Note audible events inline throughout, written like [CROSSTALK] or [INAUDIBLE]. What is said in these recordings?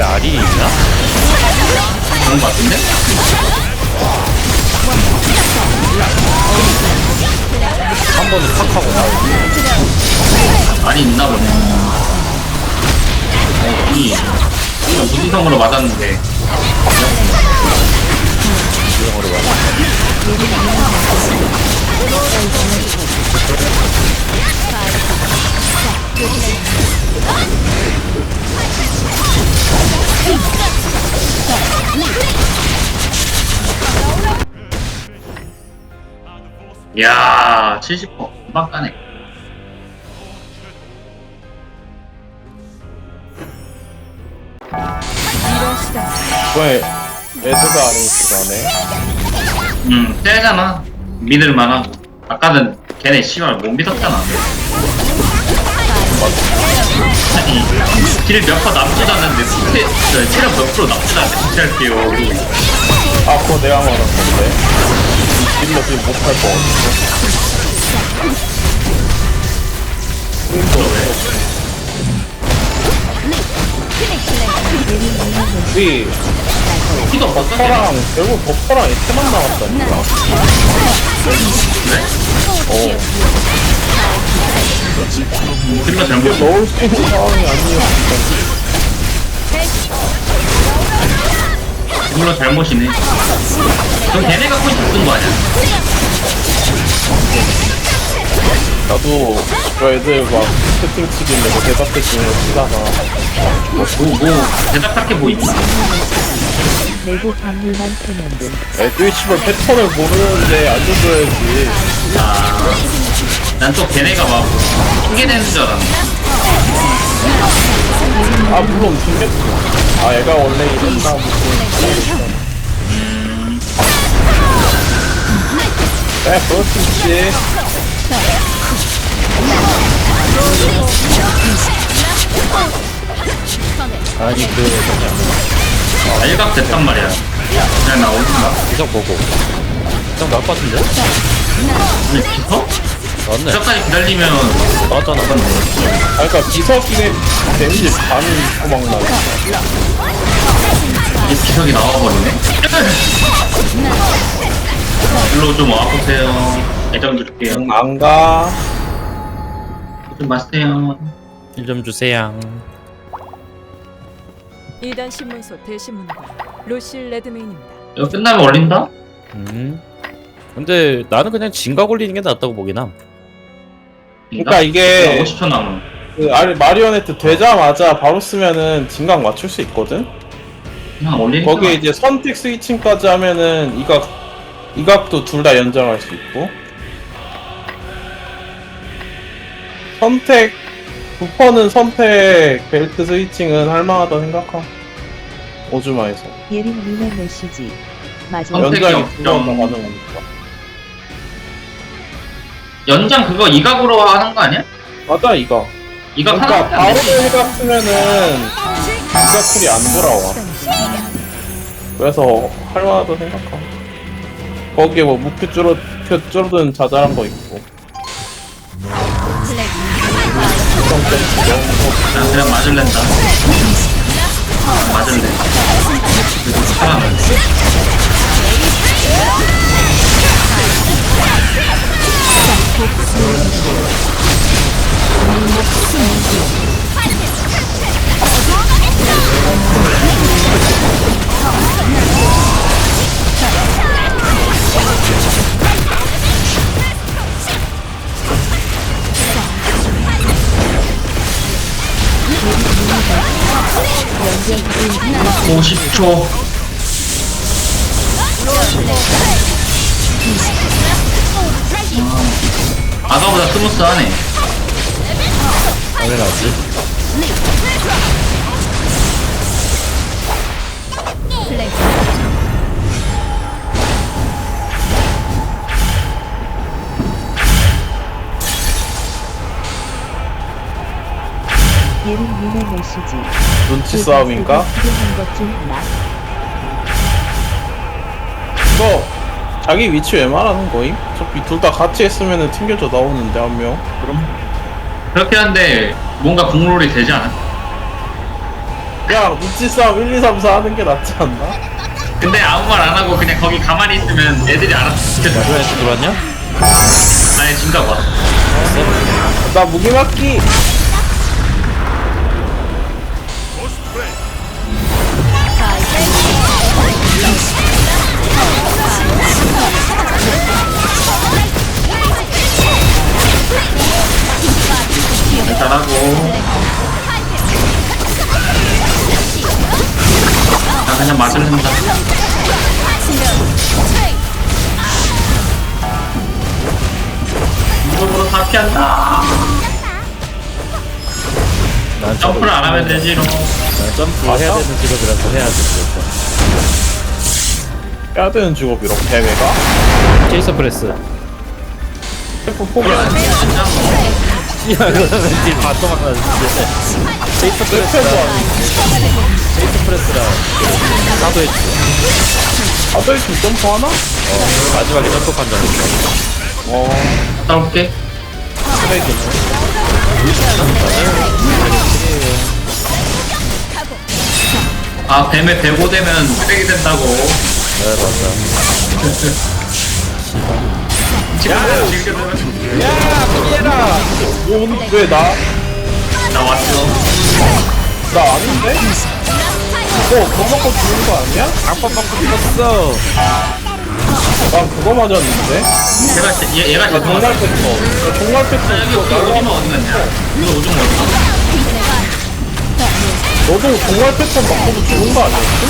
마린이냐? 그런 거 같은데? 한 번에 팍 하고 나오고 많이 있나 보네. 어, 이 이거 무지성으로 맞았는데 유형으로 가. 이야 70% 금방 까네. 이번에 레드가 아니시라네. 음 세잖아. 믿을만 하고. 아까는 걔네 씨발 못 믿었잖아. 아니 딜몇퍼 남지도 않는데 스테 저 체력 몇 프로 남지도 않는데 스테할게요 아, 그거 내가 말한 건데. 딜러 지금 못할 거 같아. 우리 없었어? 버퍼랑 결국 버퍼랑 애트만 남았다니까. 그래? 어. 딜러 잘못 넣을 수 있는 상황이 아니었어. 딜러 잘못이네 그럼 걔네가 코인 잡은 거 아니야? 나도 저 애들 막 채팅 치길래 뭐 대답해 주는 거 치다가 뭐, 뭐 대답할 게 뭐 있나? 내부 방울만 패는데 애들 씨발 패턴을 모르는데 알려줘야지. 난 또 걔네가 막 핑계대는 줄 알았네 아 물론 튕겼지. 아 얘가 원래 무슨. 네, 그럴 수 있지. 아니 그 아, 일각 됐단 말이야 그냥 나오는가? 기석 보고 기석 나올 것 같은데? 근데 비서? 나왔네. 비서까지 기다리면 나왔잖아. 아 그러니까 비석이네. 데미지 반 도망 나고. 이제 비석이 나와버리네. 일로 좀 와보세요. 애정 줄게요. 안 가. 좀 마세요. 1점 주세요. 2단 신문소 대신문관 로실 레드메인입니다. 이거 끝나면 올린다? 음. 근데 나는 그냥 진각 올리는 게 낫다고 보긴 함 그러니까 이게 50초 남은 그 마리오네트 되자마자 바로 쓰면은 진각 맞출 수 있거든. 그냥 거기에 이제 선택 스위칭까지 하면은 이각 이각도 둘 다 연장할 수 있고. 선택 부퍼는 선택 벨트 스위칭은 할만하다 생각함. 오즈마에서. 예린 미나 메시지. 맞아 선택이 연장이 없죠. 더 가능하니까 연장 그거 이각으로 하는 거 아니야? 맞아 이거. 이각 그러니까 하나 바로 이각 쓰면은 이각 쿨이 안 돌아와. 그래서 할만하다 생각함 거기에 뭐 무큐 줄어 큐 줄어든 자잘한 거 있고. 난 그냥 맞을랜다. 맞을래. 그래도 사람 오 10초. 아까보다 스무스하네. 당연하지 메시지 눈치 싸움인가? 필요한 것중 하나 이거 자기 위치 왜 말하는 거임? 어차피 둘 다 같이 했으면은 튕겨져 나오는데 한 명. 그럼 그렇긴 한데 뭔가 국룰이 되지 않아? 야 눈치 싸움 1, 2, 3, 4 하는 게 낫지 않나? 근데 아무 말 안 하고 그냥 거기 가만히 있으면 애들이 알아서 누구한테 들어왔냐? 아니 진짜 와나 무기 맞기 하고 나 그냥 맞을랜다 무릎으로 다 피한다 난 점프를 안 하면 되지 롱 난 점프 해야 되는 직업이라서 해야지. 해야 되는 직업이로 패배가? 케이스 프레스. 셰프 포기하는 게 야, 그러면 패도 프레스랑, 케이스 프레스랑 나도 했지. 다들 지금 점프 하나? 어, 마지막에 점프. 어 올게 쓰레기네 아 뱀에 배고되면 쓰레기 된다고 네, 맞다. [LAUGHS] 지금 지금 야 왜나 나 왔어 나 아닌데? 그거 그거 먹고 죽는 거 아니야? 악법 먹고 죽었어. 난 그거 맞았는데? 얘가 제- 얘, 얘가 나 좋아하는 패턴 나 종말 패턴 여기 그거 여기 나가 오줌은 어디 갔냐 이거 오줌 어디 갔어 너도 종말 패턴 바꿔도 죽은 거 아니었어?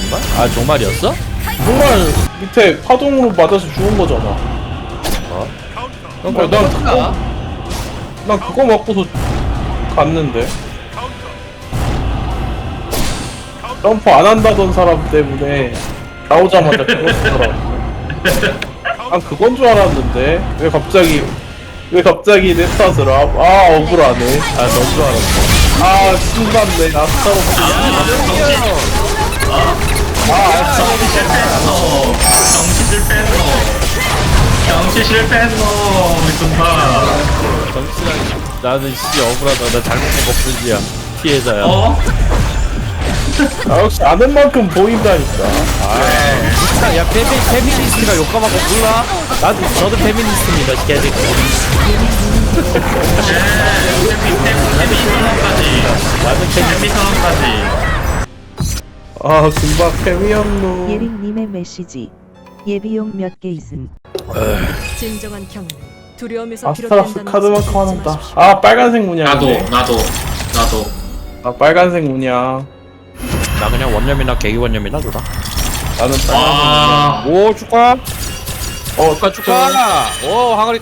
정말? 아, 정말이었어? 정말 밑에 파동으로 맞아서 죽은 거잖아 어? 난 그거 난 그거 맞고서 갔는데. 점프 안 한다던 사람 때문에 나오자마자 죽었더라고 난 그건 줄 알았는데. 왜 갑자기 왜 갑자기 내 탓을 아, 아 억울하네. 아, 너무 줄 알았어. 아 신났네. 나 스타로 아 정치 실패했어. 정치 실패했어. 정치 실패했어 미친다 정치랑 나는 씨 억울하다. 나 잘못한 거 뿐이야. 피해자야. 어? 아, 역시 아는 만큼 보인다니까 진짜 야 페미 페미니스트가 욕감하고 몰라? 나도 저도 페미니스트입니다 개새끼. 데미 선언까지 나는 페미 데미 선언까지 아 금방 패미였노 예린님의 메시지. 예비용 몇 개 있음. 진정한 경우는 두려움에서 아스타락스 비롯된다는 카드만큼 것을 하는다 말씀하십시오. 아 빨간색 나도 문양인데 나도 나도 아 빨간색 문양 나 그냥 원념이나 계기 원념이나 줘라. 나는 빨간색 와오 축하. 어 축하 축하. 오 항아리